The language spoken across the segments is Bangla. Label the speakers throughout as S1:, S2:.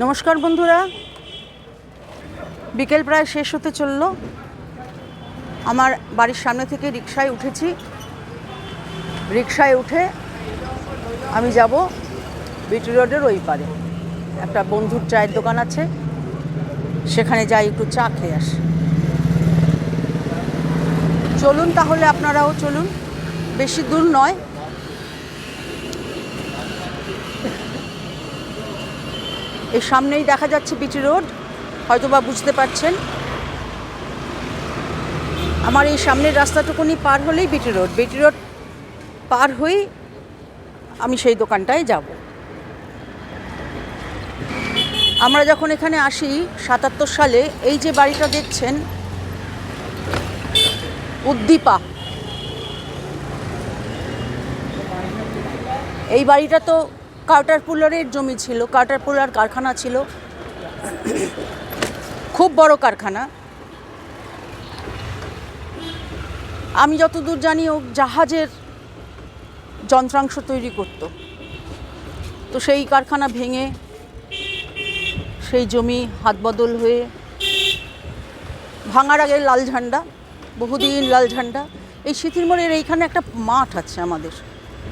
S1: নমস্কার বন্ধুরা। বিকেল প্রায় শেষ হতে চলল। আমার বাড়ির সামনে থেকে রিক্সায় উঠেছি। রিক্সায় উঠে আমি যাব বিটি রোডের ওই পারে। একটা বন্ধুর চায়ের দোকান আছে। সেখানে যাই একটু চা খেয়ে আসি। চলুন তাহলে আপনারাও চলুন। বেশি দূর নয় এই সামনেই দেখা যাচ্ছে বিটি রোড। হয়তো বা বুঝতে পারছেন। আমার এই সামনের রাস্তাটুকুনি পার হলেই বিটি রোড। বিটি রোড পার হয়েই আমি সেই দোকানটায় যাব। আমরা যখন এখানে আসি, সাতাত্তর সালে, এই যে বাড়িটা দেখছেন, উদ্দীপা। এই বাড়িটা তো কার্টারপুলারের জমি ছিল কার্টারপুলার কারখানা ছিল। খুব বড় কারখানা। আমি যতদূর জানি ও জাহাজের যন্ত্রাংশ তৈরি করত। তো সেই কারখানা ভেঙে সেই জমি হাত বদল হয়ে ভাঙার আগে লাল ঝান্ডা, বহুদিন লাল ঝান্ডা। এই সিথির মোড়ের এইখানে একটা মাঠ আছে আমাদের।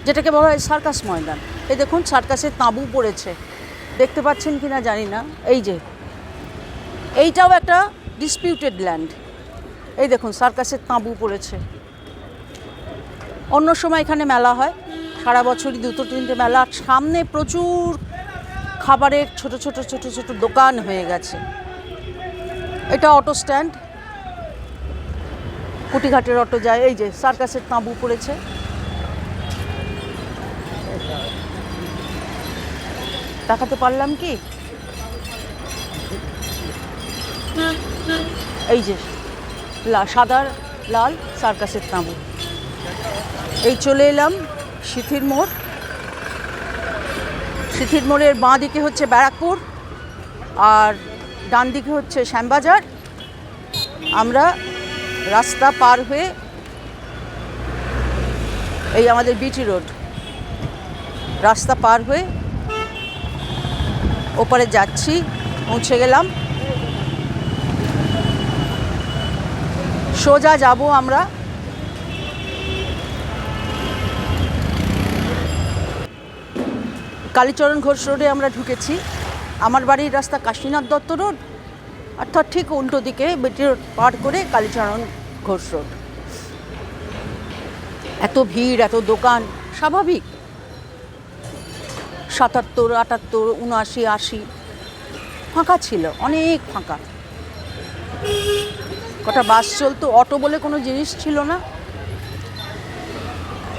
S1: যেটাকে বলা হয় সার্কাস ময়দান। এই দেখুন সার্কাসের তাঁবু পড়েছে। দেখতে পাচ্ছেন কি না জানি না। এই যে, এইটাও একটা ডিসপিউটেড ল্যান্ড এই দেখুন সার্কাসের তাঁবু পড়েছে। অন্য সময় এখানে মেলা হয়। সারা বছরই দুটো তিনটে মেলা। সামনে প্রচুর খাবারের ছোট ছোট ছোট ছোট দোকান হয়ে গেছে। এটা অটো স্ট্যান্ড। কুটিঘাটের অটো যায়। এই যে, সার্কাসের তাঁবু পড়েছে। দেখাতে পারলাম কি? এই যে, লা, সাদা, লাল, সার্কাসের তাঁবু। এই চলে এলাম সিথির মোড়। সিথির মোড়ের বাঁ দিকে হচ্ছে ব্যারাকপুর আর ডান দিকে হচ্ছে শ্যামবাজার। আমরা রাস্তা পার হয়ে এই আমাদের বিটি রোড। রাস্তা পার হয়ে ওপারে যাচ্ছি, পৌঁছে গেলাম। সোজা যাব আমরা। কালীচরণ ঘোষ রোডে আমরা ঢুকেছি। আমার বাড়ির রাস্তা কাশীনাথ দত্ত রোড, অর্থাৎ ঠিক উল্টো দিকে বেটি রোড পার করে কালীচরণ ঘোষ রোড। এত ভিড়, এত দোকান, স্বাভাবিক। সাতাত্তর, আটাত্তর, উনআশি, আশি। ফাঁকা ছিল, অনেক ফাঁকা। কটা বাস চলতো, অটো বলে কোনো জিনিস ছিল না।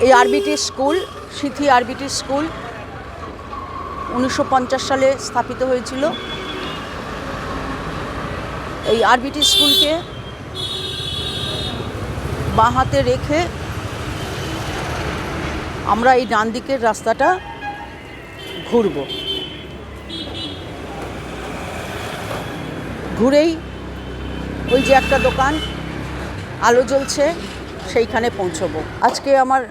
S1: এই আরবিটি স্কুল, সিথি আরবিটি স্কুল, উনিশশো পঞ্চাশ সালে স্থাপিত হয়েছিল। এই আরবিটি স্কুলকে বাঁ হাতে রেখে আমরা এই ডান দিকের রাস্তাটা ঘুরব। ঘুরেই ওই যে একটা দোকান, আলো জ্বলছে, সেইখানে পৌঁছবো। আজকে আমার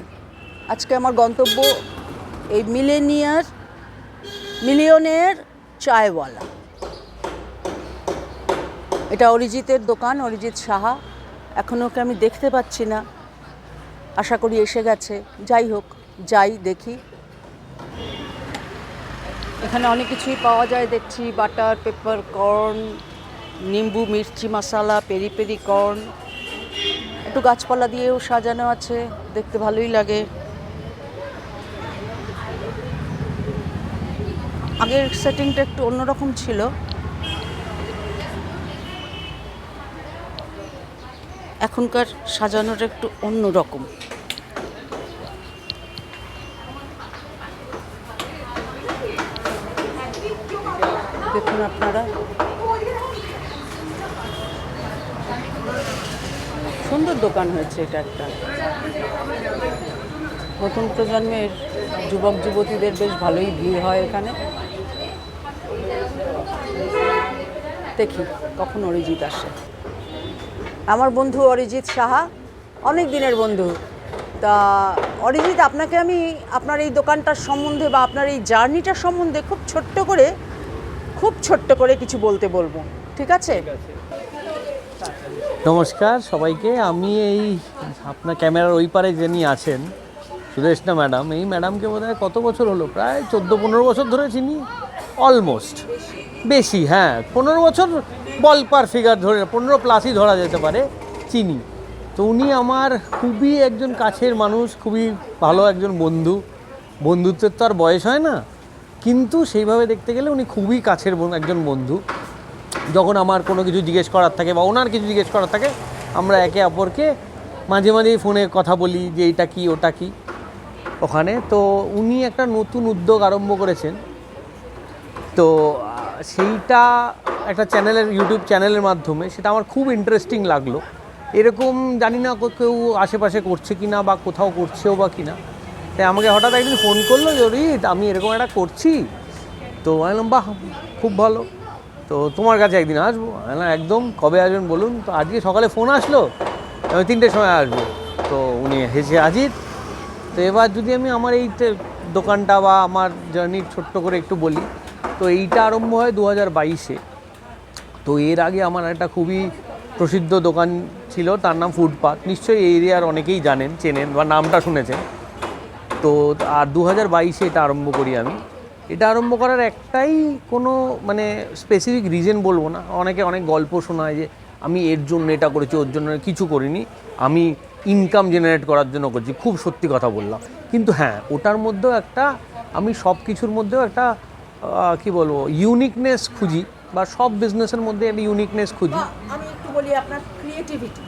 S1: আজকে আমার গন্তব্য এই মিলেনিয়ার, মিলিয়নের চায়ওয়ালা। এটা অরিজিতের দোকান, অরিজিৎ সাহা। এখনও ওকে আমি দেখতে পাচ্ছি না। আশা করি এসে গেছে। যাই হোক, যাই দেখি। এখানে অনেক কিছুই পাওয়া যায়, দেখছি butter, pepper, corn, নিম্বু, Mirchi masala, peri peri corn. একটু গাছপালা দিয়েও সাজানো আছে, দেখতে ভালোই লাগে। আগের সেটিংটা একটু অন্যরকম ছিল। এখনকার সাজানোটা একটু অন্যরকম দেখুন আপনারা? সুন্দর দোকান হয়েছে এটা একটা। নতুন প্রজন্মের যুবক, যুবতীদের বেশ ভালোই ভিড় হয় এখানে। দেখি কখন অরিজিৎ আসে। আমার বন্ধু অরিজিৎ সাহা, অনেক দিনের বন্ধু। তা অরিজিৎ, আপনাকে আমি আপনার এই দোকানটার সম্বন্ধে বা আপনার এই জার্নিটার সম্বন্ধে খুব ছোট্ট করে খুব ছোট্ট করে কিছু বলতে বলব। ঠিক আছে?
S2: নমস্কার সবাইকে। আমি এই আপনার ক্যামেরার ওই পারে যিনি আছেন সুদেশনা ম্যাডাম এই ম্যাডামকে বোধ হয় কত বছর হলো? প্রায় চোদ্দ পনেরো বছর ধরে চিনি অলমোস্ট বেশি হ্যাঁ পনেরো বছর বল পার ফিগার ধরে পনেরো প্লাসই ধরা যেতে পারে চিনি। তো উনি আমার খুবই একজন কাছের মানুষ খুবই ভালো একজন বন্ধু। বন্ধুত্বের তো আর বয়স হয় না। কিন্তু সেইভাবে দেখতে গেলে উনি খুবই কাছের একজন বন্ধু। যখন আমার কোনো কিছু জিজ্ঞেস করার থাকে বা ওনার কিছু জিজ্ঞেস করার থাকে, আমরা একে অপরকে মাঝে মাঝেই ফোনে কথা বলি যে এইটা কি, ওটা কি ওখানে। তো উনি একটা নতুন উদ্যোগ আরম্ভ করেছেন। তো, সেইটা একটা চ্যানেলের ইউটিউব চ্যানেলের মাধ্যমে সেটা আমার খুব ইন্টারেস্টিং লাগল। এরকম জানি না কেউ আশেপাশে করছে কি না বা কোথাও করছেও বা কি না তাই আমাকে হঠাৎ একদিন ফোন করল যে আমি এরকম একটা করছি। তো বললাম, বাহ, খুব ভালো। তো তোমার কাছে একদিন আসব। আমি একদম, কবে আসবেন বলুন? তো আজকে সকালে ফোন আসলো, আমি তিনটের সময় আসব। তো উনি হেসে হাজির তো এবার যদি আমি আমার এই দোকানটা বা আমার জার্নি ছোট্ট করে একটু বলি, তো এইটা আরম্ভ হয় দু হাজার বাইশে। তো এর আগে আমার একটা খুবই প্রসিদ্ধ দোকান ছিল, তার নাম ফুডপাথ নিশ্চয়ই এই এরিয়ার অনেকেই জানেন, চেনেন বা নামটা শুনেছেন। তো আর দু হাজার বাইশে এটা আরম্ভ করি আমি। এটা আরম্ভ করার একটাই কোনো মানে স্পেসিফিক রিজন বলব না। অনেকে অনেক গল্প শোনায় যে আমি এর জন্য এটা করেছি ওর জন্য কিছু করিনি। আমি ইনকাম জেনারেট করার জন্য করছি। খুব সত্যি কথা বললাম। কিন্তু হ্যাঁ ওটার মধ্যেও একটা আমি সব কিছুর মধ্যেও একটা কি বলব ইউনিকনেস খুঁজি বা সব বিজনেসের মধ্যে একটা ইউনিকনেস খুঁজি।
S1: আমি একটু বলি আপনার ক্রিয়েটিভিটি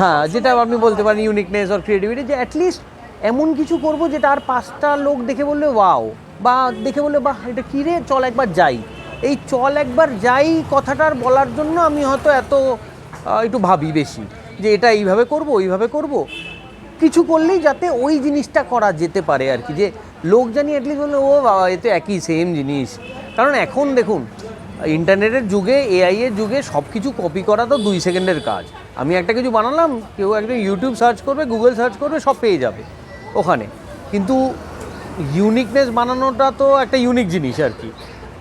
S2: হ্যাঁ যেটা আপনি বলতে পারেন ইউনিকনেস অর ক্রিয়েটিভিটি যে অ্যাটলিস্ট এমন কিছু করব যেটা আর পাঁচটা লোক দেখে বললে ওয়াও। বা দেখে বললে বাহ, এটা কী রে? চল একবার যাই। এই চল একবার যাই কথাটার বলার জন্য আমি হয়তো এত একটু ভাবি বেশি যে এটা এইভাবে করব, ওইভাবে করব। কিছু করলেই যাতে ওই জিনিসটা করা যেতে পারে আর কি, যে লোক জানি অ্যাটলিস্ট বললে ও বাবা, এ তো একই সেম জিনিস। কারণ এখন দেখুন, ইন্টারনেটের যুগে এআই এর যুগে সব কিছু কপি করা তো দুই সেকেন্ডের কাজ। আমি একটা কিছু বানালাম, কেউ একজন ইউটিউব সার্চ করবে গুগল সার্চ করবে, সব পেয়ে যাবে। ওখানে। কিন্তু ইউনিকনেস বানানোটা তো একটা ইউনিক জিনিস আর কি।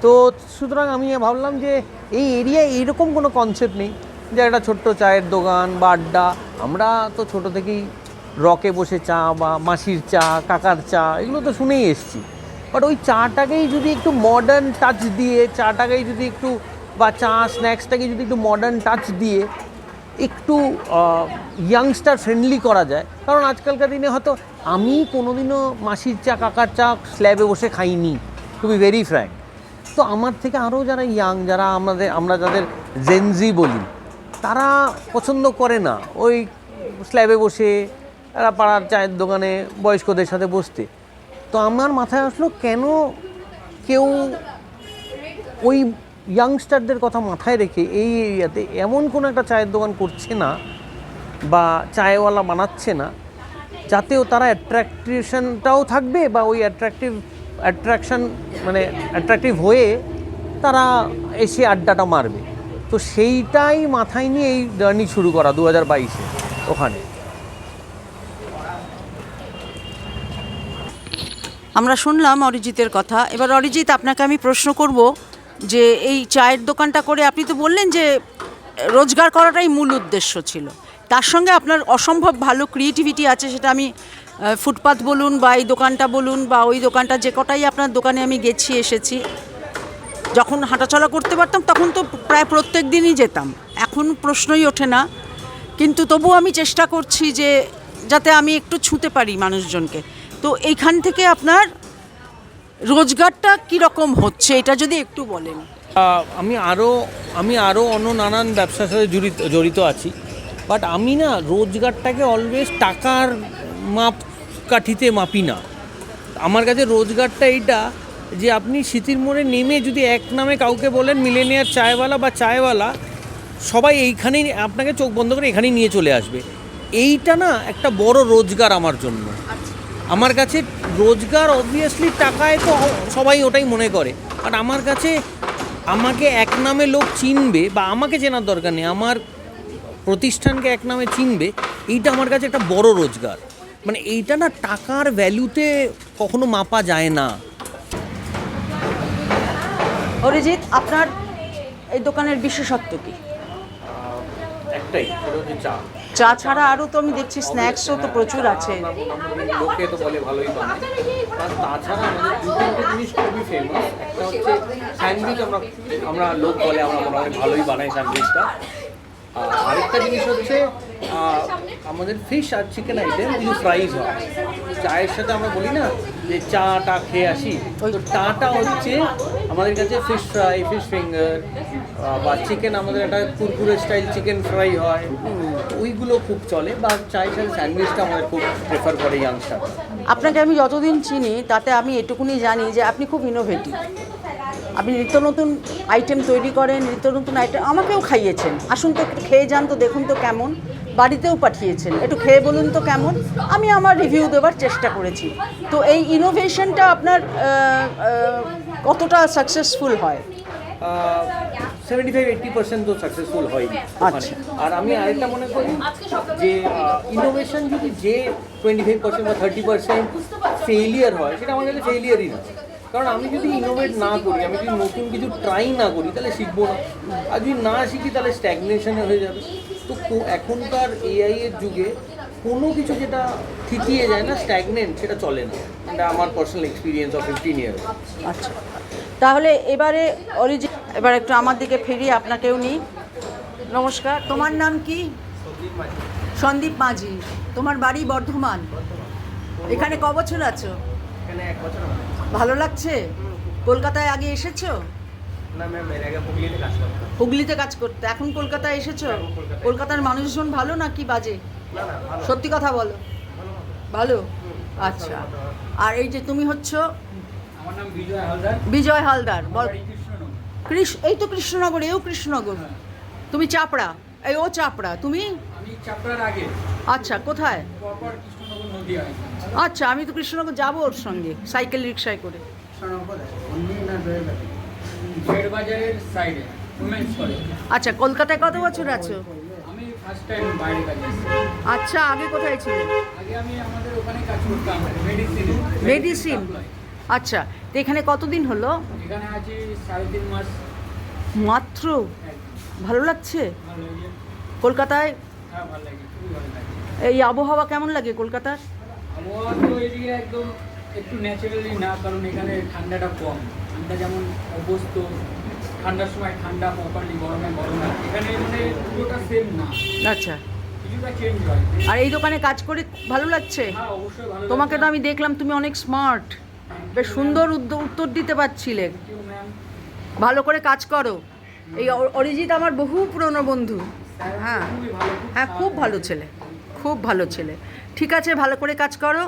S2: তো সুতরাং আমি ভাবলাম যে এই এরিয়ায় এইরকম কোনো কনসেপ্ট নেই যে একটা ছোট্ট চায়ের দোকান বা আড্ডা। আমরা তো ছোট থেকেই রকে বসে চা বা মাসির চা, কাকার চা, এগুলো তো শুনেই এসছি। বাট ওই চাটাকেই যদি একটু মডার্ন টাচ দিয়ে, চাটাকেই যদি একটু বা চা স্ন্যাক্সটাকে যদি একটু মডার্ন টাচ দিয়ে একটু ইয়াংস্টার ফ্রেন্ডলি করা যায়। কারণ আজকালকার দিনে হয়তো আমি কোনোদিনও মাসির চা, কাকার চা স্ল্যাবে বসে খাইনি টু বি ভেরি ফ্র্যাঙ্ক তো আমার থেকে আরও যারা ইয়াং যারা আমাদের, আমরা যাদের জেনজি বলি, তারা পছন্দ করে না ওই স্ল্যাবে বসে, তারা পাড়ার চায়ের দোকানে বয়স্কদের সাথে বসতে। তো আমার মাথায় আসলো কেন কেউ ওই ইয়াংস্টারদের কথা মাথায় রেখে এই এরিয়াতে এমন কোনো একটা চায়ের দোকান করছে না বা চায়ওয়ালা বানাচ্ছে না যাতেও তারা অ্যাট্রাকটিশনটাও থাকবে বা ওই অ্যাট্রাকটিভ অ্যাট্রাকশন মানে অ্যাট্রাকটিভ হয়ে তারা এসে আড্ডাটা মারবে। তো সেইটাই মাথায় নিয়ে এই জার্নি শুরু করা দু হাজার বাইশে ওখানে।
S1: আমরা শুনলাম অরিজিতের কথা। এবার অরিজিৎ, আপনাকে আমি প্রশ্ন করব যে এই চায়ের দোকানটা করে আপনি তো বললেন যে রোজগার করাটাই মূল উদ্দেশ্য ছিল। তার সঙ্গে আপনার অসম্ভব ভালো ক্রিয়েটিভিটি আছে সেটা আমি ফুটপাথ বলুন বা এই দোকানটা বলুন বা ওই দোকানটা যে কটাই আপনার দোকানে আমি গেছি, এসেছি। যখন হাঁটাচলা করতে পারতাম তখন তো প্রায় প্রত্যেক দিনই যেতাম। এখন প্রশ্নই ওঠে না। কিন্তু তবু আমি চেষ্টা করছি যে যাতে আমি একটু ছুঁতে পারি মানুষজনকে। তো এইখান থেকে আপনার রোজগারটা কীরকম হচ্ছে? এটা যদি একটু বলেন।
S2: আমি আরও আমি আরও অন্য নানান ব্যবসার সাথে জড়িত জড়িত আছি। বাট আমি না রোজগারটাকে অলওয়েজ টাকার মাপ কাঠিতে মাপি না। আমার কাছে রোজগারটা এইটা যে আপনি স্মৃতির মোড়ে নেমে যদি এক নামে কাউকে বলেন মিলেনিয়ার চায়ওয়ালা বা চায়ওয়ালা সবাই এইখানেই আপনাকে চোখ বন্ধ করে এখানেই নিয়ে চলে আসবে। এইটা না একটা বড় রোজগার আমার জন্য। আমার কাছে রোজগার অবভিয়াসলি টাকায় তো সবাই ওটাই মনে করে। আর আমার কাছে আমাকে এক নামে লোক চিনবে বা আমাকে চেনার দরকার নেই আমার প্রতিষ্ঠানকে এক নামে চিনবে এইটা আমার কাছে একটা বড় রোজগার। মানে এইটা না টাকার ভ্যালুতে কখনো মাপা যায় না।
S1: অরিজিৎ আপনার এই দোকানের বিশেষত্ব কি?
S2: একটাই চা।
S1: চা ছাড়া আরও তো আমি দেখছি স্ন্যাক্সও তো প্রচুর আছে।
S2: তো বলে ভালোই বানায়। তাছাড়া হচ্ছে আমরা লোক বলে আমরা মোটামুটি ভালোই বানাই স্যান্ডউইচটা আরেকটা জিনিস হচ্ছে আমাদের ফিশ আর চিকেন আইটেম কিছু ফ্রাইজ হয়। চায়ের সাথে আমরা বলি না যে চা টা খেয়ে আসি। তো টাটা হচ্ছে আমাদের কাছে ফিশ ফ্রাই ফিশ ফিঙ্গার বা চিকেন আমাদের একটা কুরকুরে স্টাইল চিকেন ফ্রাই হয়। ওইগুলো খুব চলে বা চায়ের সাথে স্যান্ডউইচটা আমাদের খুব প্রেফার করে ইয়াংস্টার
S1: আপনাকে আমি যতদিন চিনি তাতে আমি এটুকুনি জানি যে আপনি খুব ইনোভেটিভ আপনি নিত্য নতুন আইটেম তৈরি করেন নিত্য নতুন আইটেম আমাকেও খাইয়েছেন। আসুন তো একটু খেয়ে যান তো দেখুন তো কেমন। বাড়িতেও পাঠিয়েছেন। একটু খেয়ে বলুন তো কেমন। আমি আমার রিভিউ দেওয়ার চেষ্টা করেছি। তো এই ইনোভেশনটা আপনার কতটা সাকসেসফুল হয়?
S2: সেভেন্টি ফাইভ এইট্টি পার্সেন্ট তো সাকসেসফুল হয়
S1: আচ্ছা।
S2: আর আমি আরেকটা মনে করি যে ইনোভেশন যদি যে টোয়েন্টি ফাইভ পার্সেন্ট বা থার্টি পার্সেন্ট ফেলিয়ার হয় সেটা আমার কাছে ফেলিয়ারই না। কারণ আমি যদি ইনোভেট না করি আমি যদি নতুন কিছু ট্রাই না করি তাহলে শিখব না। আর যদি না শিখি তাহলে স্ট্যাগনেশনে হয়ে যাবে। তো এখনকার এআই এর যুগে কোনো কিছু যেটা থিতিয়ে যায় না স্ট্যাগনেন্ট সেটা চলে না। এটা আমার personal experience of fifteen years
S1: আচ্ছা। তাহলে এবারে অরিজিন এবার একটু আমার দিকে ফিরিয়ে আপনাকেও নিই। নমস্কার তোমার নাম কি? সন্দীপ মাঝি। তোমার বাড়ি বর্ধমান। এখানে ক বছর আছো?
S2: এখানে এক বছর
S1: ভালো লাগছে? কলকাতায় আগে এসেছ?
S2: হুগলিতে কাজ
S1: করতে। এখন কলকাতায় এসেছ? কলকাতার মানুষজন ভালো
S2: না কি বাজে
S1: সত্যি কথা বলো। ভালো আচ্ছা। আর এই যে তুমি হচ্ছ?
S3: বিজয় হালদার।
S1: বল। কৃষ্ণ এই তো কৃষ্ণনগর এও কৃষ্ণনগর। তুমি চাপড়া এই ও চাপড়া। তুমি? আচ্ছা কোথায়? আচ্ছা আমি তো কৃষ্ণনগর যাব ওর সঙ্গে সাইকেল রিক্সায় করে। আচ্ছা কলকাতায় কত বছর আছো? আচ্ছা আগে কোথায় ছিলে?
S3: মেডিসিনে
S1: আচ্ছা তো এখানে কতদিন হলো? মাত্র? ভালো লাগছে? কলকাতায়?
S3: হ্যাঁ
S1: এই আবহাওয়া কেমন লাগে কলকাতার?
S3: আবহাওয়া তো এদিকে একদম একটু ন্যাচারালি না কারণ এখানে ঠান্ডাটা কম। যেমন অভ্যস্ত ঠান্ডার সময় ঠান্ডা প্রপারলি গরমে গরম না। এখানে মানে পুরোটা সেম না।
S1: আচ্ছা।
S3: কিছুটা চেঞ্জ হয়।
S1: আর এই দোকানে কাজ করে ভালো লাগছে?
S3: হ্যাঁ অবশ্যই ভালো
S1: তোমাকে তো আমি দেখলাম তুমি অনেক স্মার্ট বেশ সুন্দর উত্তর দিতে পারছিলে। ভালো করে কাজ করো। এই অরিজিৎ আমার বহু পুরনো বন্ধু। হ্যাঁ। হ্যাঁ খুব ভালো ছেলে। খুব ভালো ছেলে। ঠিক আছে ভালো করে কাজ করো।